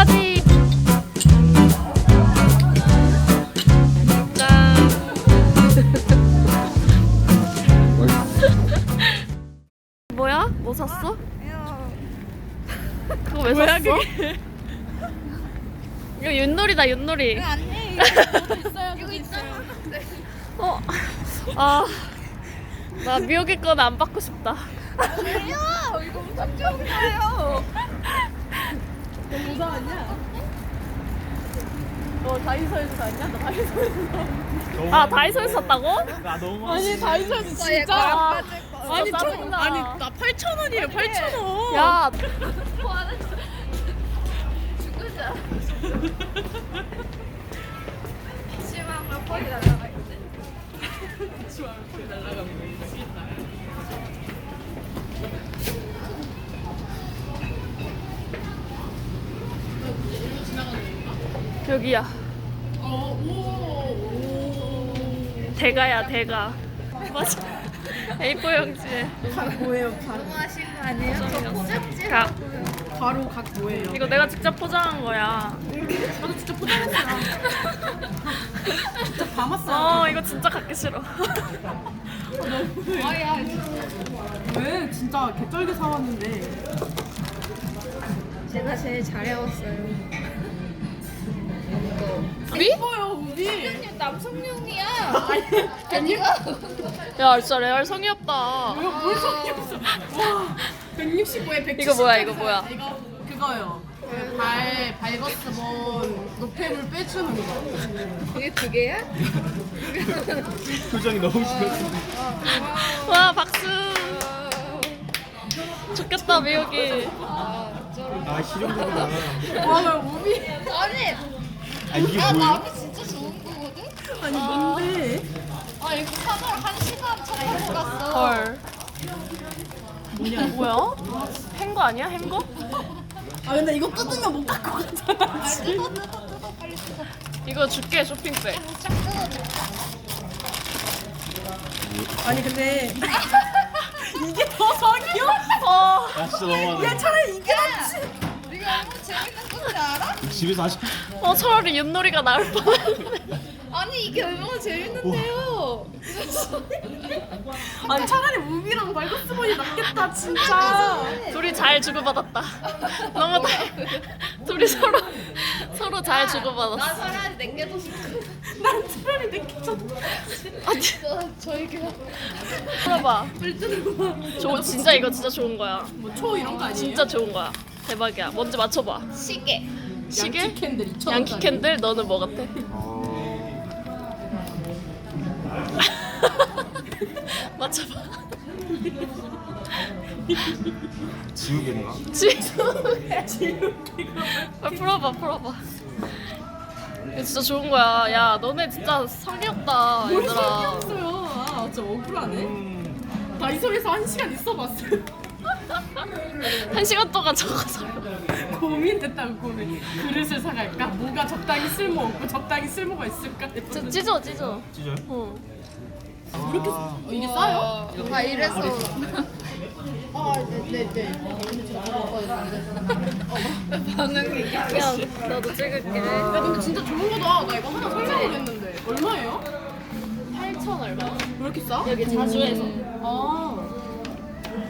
청바지. 짠. 뭐야? 뭐 샀어? 그거 왜 샀어? 이거 윷놀이다 윷놀이. 아니 이거 있어요. 이거 있잖아. 어. 아. 나 미역의 거는 안 받고 싶다. 왜요? 이거 엄청 좋은 거예요. 너무 무서웠냐? 너 다이소에서 샀냐? 나 다이소에서 아 다이소에서 샀다고? 나 너무 아니 다이소에서 진짜 얘 진짜 아, 거. 아니 짜증나. 저, 아니 나 8천 원이에요 8천 원 야, 죽으자. 심한 거리 날라가 있지. 여기야. 대가야 대가. 맞아. A4 용지에. 뭐예요 각 너무하신 거 아니에요? 가. 바로 각 뭐예요? 이거 내가 직접 포장한 거야. 나도 진짜 포장했어요 진짜 담았어요 어, 이거 진짜 갖기 싫어. 아야. 왜 진짜 개쩔게 사왔는데 제가 제일 잘 해왔어요. 우리? 이뻐요 우리 성룡 남성룡이야. 아니 아니가. 야, 진짜 레알 성의 없다. 이거 뭘 속이 없어 와 165에 170 이거 뭐야, 이거 뭐야? 이거 그거요 그 발 발버스본 노폐물 빼주는 거 이게 두 개야? 표정이 너무 싫어. 와, 박수. 좋겠다, 미역이. 아 실용적이다. 와나 우비 아니. 아 이게 아 뭐예요? 마음이 진짜 좋은 거거든. 아니 뭔데 아 이거 사서 한 시간 차 타고 갔어. 헐. 뭐냐? 뭐야? 햄거 아니야? 햄거? 아 근데 이거 뜯으면 못 갖고 가잖아 아 뜯어 뜯어 뜯어 빨리 뜯어. 이거 줄게, 쇼핑백. 쫙 뜯어줘. 아니 근데 이게 더 성이요? 어. 야 진짜 너무하네. 차라리 이게 낫지 얼마나 재밌는 건지 알아? 집에서 하시. 어, 차라리 윷놀이가 나을 뻔했네. 아니 이게 얼마나 재밌는데요. 아니 차라리 우비랑 발버스본이 낫겠다 진짜 둘이 잘 주고받았다. 너무 다, 둘이 서로 서로 잘 나 주고받았어. 차라리 내게도 싶고. 난 차라리 내게 좀저 저에게 풀어봐. 저 진짜 이거 진짜 좋은 거야. 뭐초 이런 거 아니에요? 진짜 좋은 거야. 대박이야. 뭔지 맞춰봐. 시계. 시계? 양키 캔들 2천 양키 캔들 너는 뭐 같아? 맞춰봐. 지우개인가? 지금 아, 풀어봐 풀어봐. 이거 진짜 좋은 거야. 야 너네 진짜 성의 없다 뭘 얘들아. 없어요 아 진짜 억울하네 음. 다이소에서 한 시간 있어봤어요 한 시간 동안 적어서. 고민됐다고 고민 그릇을 사갈까? 뭐가 적당히 쓸모 없고 적당히 쓸모가 있을까? 저 찢어 찢어. 찢어요? 어. 이렇게 어, 이게 싸요? 다 이래서. 아 네 네 네 반응이. 야 나도 찍을게. 야 근데 진짜 좋은 거다 나 이거 하나 설명을 했는데 얼마예요? 8천 얼마? 왜 이렇게 싸? 여기 자주해서. 아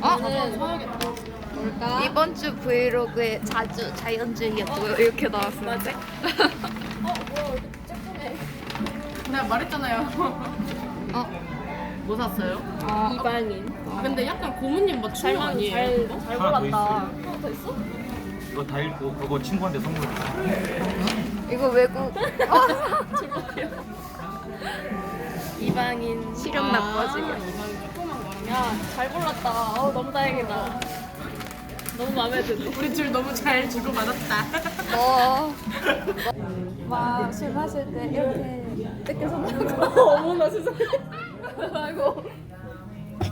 아 사야겠다 이번 주 브이로그에 자주 자연주의였고요 이렇게 나왔어요. 맞아? 내가 말했잖아요 어. 뭐 샀어요? 이방인. 근데 약간 고모님 맞춤 잘만 아니에요? 잘? 잘 하나 더 골랐다. 있어요. 하나 더 있어? 이거 다 읽고 그거 친구한테 선물. 이거 외국 이방인. 시력 나빠지게. 아, 거랑 야 잘 골랐다. 어우 너무 다행이다. 너무 마음에 드네. 우리 둘 너무 잘 주고받았다 너. 막술 마실 때 이렇게 뜯겨 손잡고 어머나 세상에. 아이고.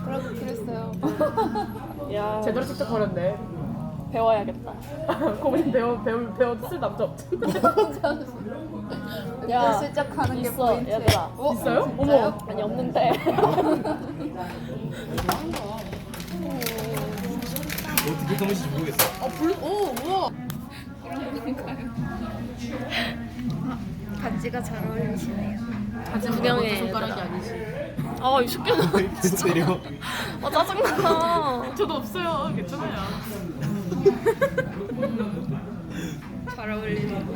그러고 그랬어요. 야 제대로 틱톡 걸었네 배워야겠다. 고모님 배워 배워 배웠을 남자 없던데 야, 슬쩍 하는 게 있어 포인트. 얘들아. 있어요? 진짜요? 아니 없는데. 어떻게 선물인지 모르겠어. 어, 불, 오, 우와. 아, 간지가 잘 어울리시네요. 하지만 구경해, 먼저 손가락이. 아니지. 아, 이 새끼는 계속 때려. 아, 짜증나. 저도 없어요. 괜찮아요. 잘 어울리는.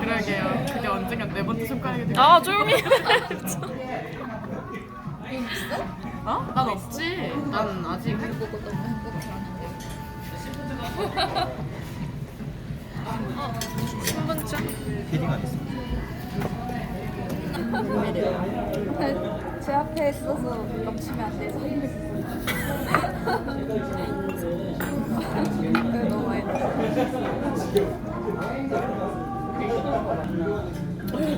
그러게요. 그게 언젠가 네 번째 손가락이 되고. 아, 조용히 해. 어? 난 없지. 난 아직 보고 너무 행복해하는데. 신분증? 패딩 안 했어. 제 앞에 있어서 넘치면 안 돼서. 네, 너무 많이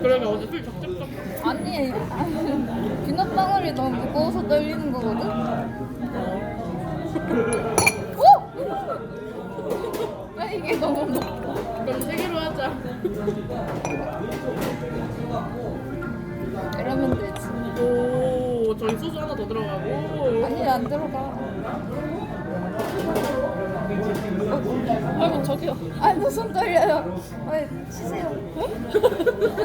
그러게 어제 술 적적적. 아니, 아니, 비눗방울이 너무 무거워서 떨리는 거거든? 어? 아, 이게 너무 높아. 그럼 세 개로 하자. 이러면 되지. 오, 저기 소주 하나 더 들어가고. 아니, 안 들어가. 아이고, 저기요. 아, 너 손 떨려요. 아, 치세요.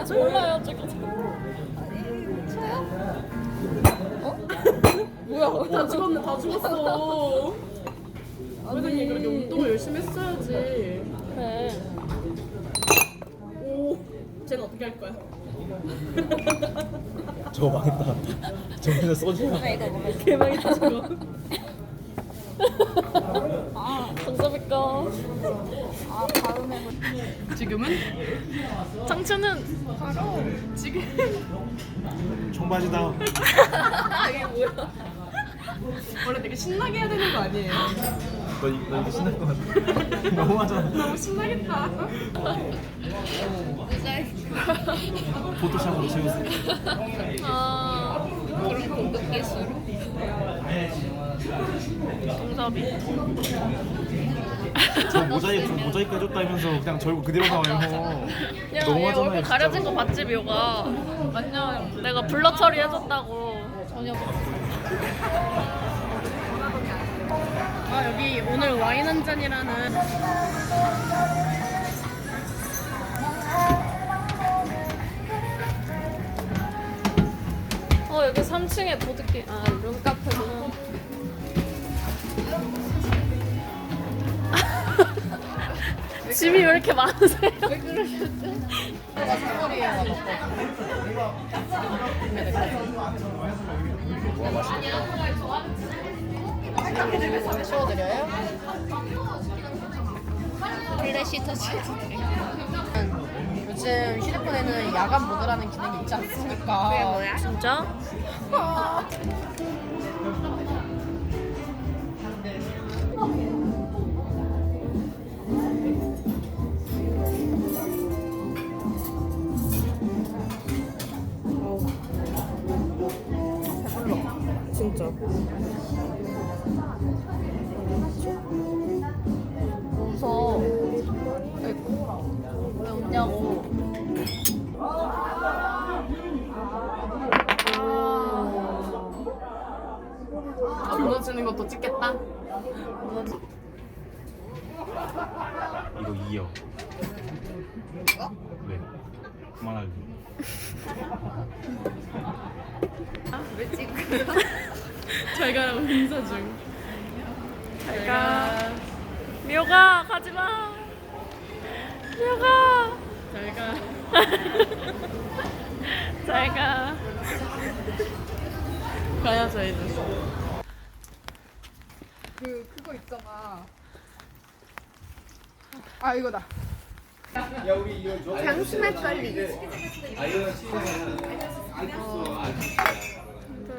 몰라요, 저기. 아니, 쳐요? 어? 뭐야? 다 죽었네, 다 죽었어. 회장님 그렇게 운동을 열심히 했어야지. 그래. 오, 쟤는 어떻게 할 거야? 저거 망했다. 이거 먹어. 대박이다 저거. 아, 정답일까? 아, 뭐. 지금은? 장춘은 지금 청바지다. 이게 뭐야? 원래 되게 신나게 해야 되는 거 아니에요? 너, 이- 너 이거 신날 것 같아. 너무 하잖아. 너무 신나겠다. 포토샵으로 채우세요. 아, 그런 공급 예술. 동섭이. 저 모자이크 저 모자이크 해줬다면서 그냥 저 얼굴 그대로 나와요. 야, 얘 너무하잖아요. 얼굴 진짜. 가려진 거 봤지, 묘가? 완전 내가 블러 처리 해줬다고. 전혀 아 여기 오늘 와인 한 잔이라는 어, 여기 3층에 보드게, 아, 룸카페구나. 짐이 왜 이렇게 많으세요? 왜 그러셨죠? 플래시. 요즘 휴대폰에는 야간 모드라는 기능이 있지 않습니까? 진짜? 무서워. 왜 웃냐고. 아, 무너지는 것도 찍겠다. 이거 이어. 왜? 그만할래. 인사 중. 잘 가. 미호가 가지 마. 미호가 잘 가. 잘 가. 가야 저희는. 그 그거 있잖아. 아 이거다. 장수맥 관리.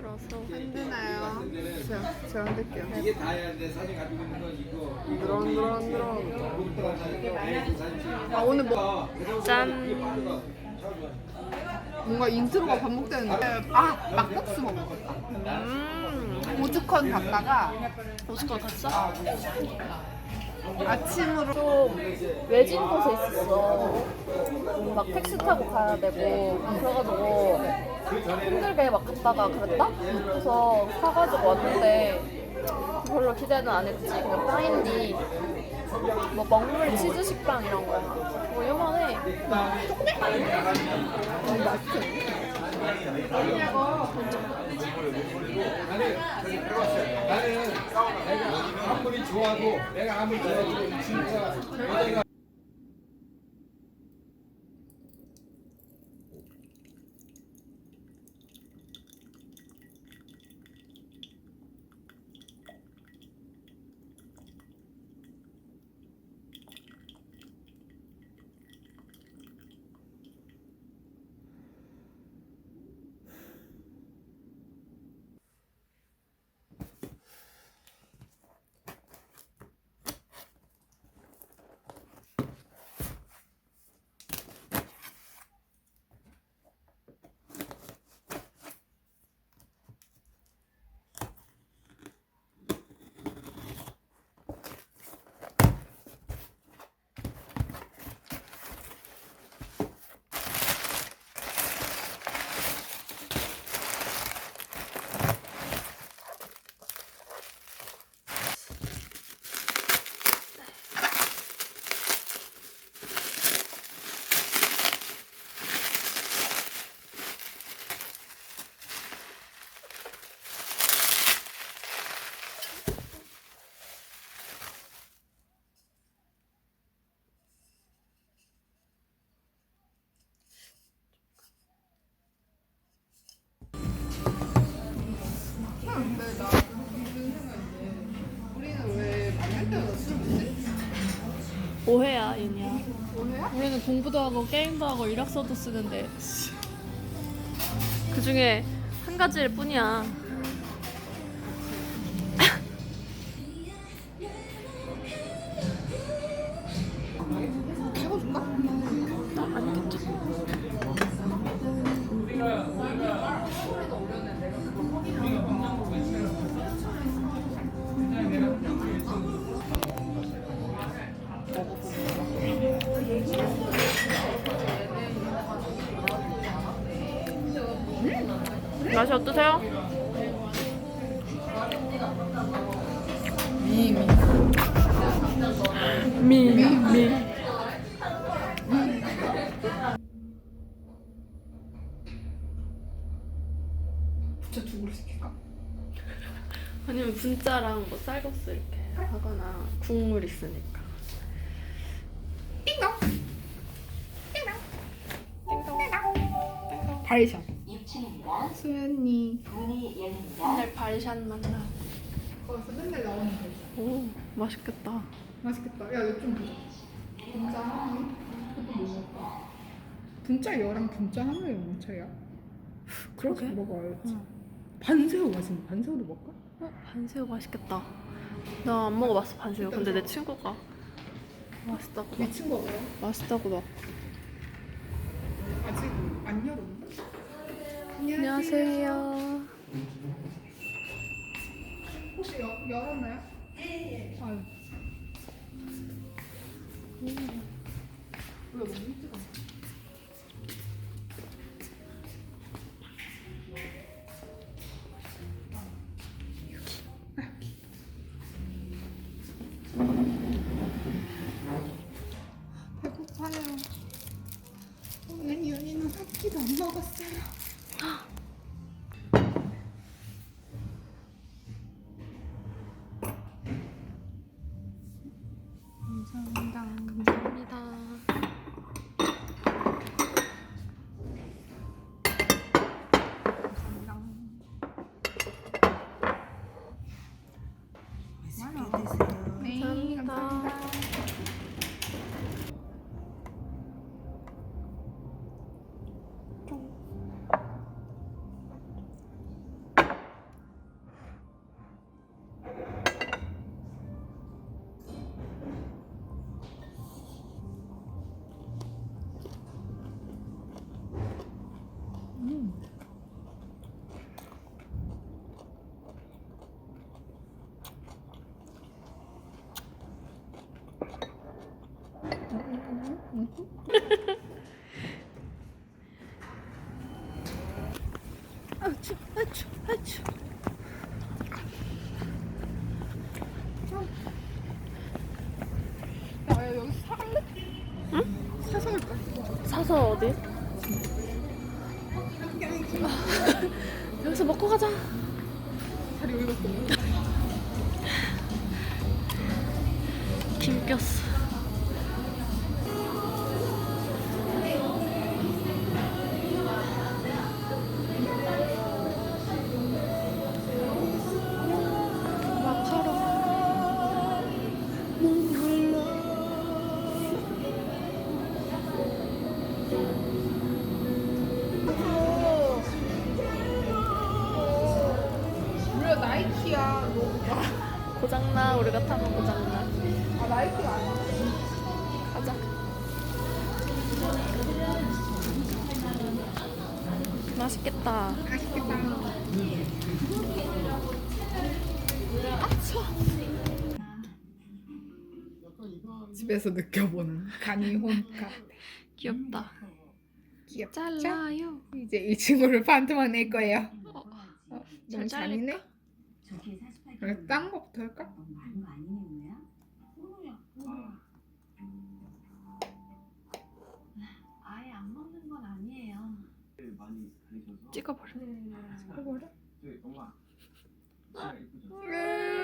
힘들어서. 힘드나요? 제가 제가 흔들게요. 이게 다야 내 사진 가지고 있는 건 이거. 그런 그런 그런. 아 오늘 뭐 짠. 뭔가 인트로가 반복되는데 아 막국수 먹었다. 음. 오죽헌 갔다가 오스카 갔어? 아침으로 외진 곳에 있었어. 막 택시 타고 가야 되고 그래가지고 힘들게 막 갔다가 그랬다. 그래서 사가지고 왔는데 별로 기대는 안 했지. 그냥 빵인디 뭐 먹물 치즈 식빵 이런 거. 뭐 요만해. 나는 내가 아무리 좋아도 내가 아무리 좋아도 진짜 여자가 오해야. 오해야? 우리는 공부도 하고 게임도 하고 이력서도 쓰는데 그 중에 한 가지일 뿐이야. 맛이 어떠세요? 미, 미. 미, 미. 부채 두 그릇 시킬까? 아니면 분짜랑 뭐 쌀국수 이렇게 하거나 국물 있으니까. 띵동. 발샷. 수연이. 맨날 발샷 만나. 거기서 맨날 나오는 거. 오, 맛있겠다. 맛있겠다. 야, 이거 좀 보자. 분짜? 그것도 뭐 먹을까? 분짜 여랑 분짜 하나의 뭐 차이야? 그렇게 그러게. 먹어야지. 응. 반새우 맛있는 반새우도 먹을까? 어, 반새우 맛있겠다. 나 안 먹어봤어 반새우. 근데 내 친구가 맛있다고. 이 친구가 뭐야? 맛있다고 막. 아직? 안녕하세요. 혹시 여, 열었나요? 사서 어디? 여기서 먹고 가자. 다리 여기밖에 없네. 우리가 타면 고장나. 아 나이키가 아니야. 가자. 맛있겠다. 맛있겠다. 집에서 느껴보는 간이홈 카페. 귀엽다. 귀엽죠? 잘라요. 이제 이 친구를 판트만 낼 거예요. 어, 어, 잘 너무? 잘릴까? 저기에 48kg 그래, 딴 거부터 할까? 오늘야? 오늘야 오늘야 아예 안 먹는 건 아니에요 많이 다니셔서 찍어버려. 해버려? 저기 엄마 진짜 예쁘죠? 왜?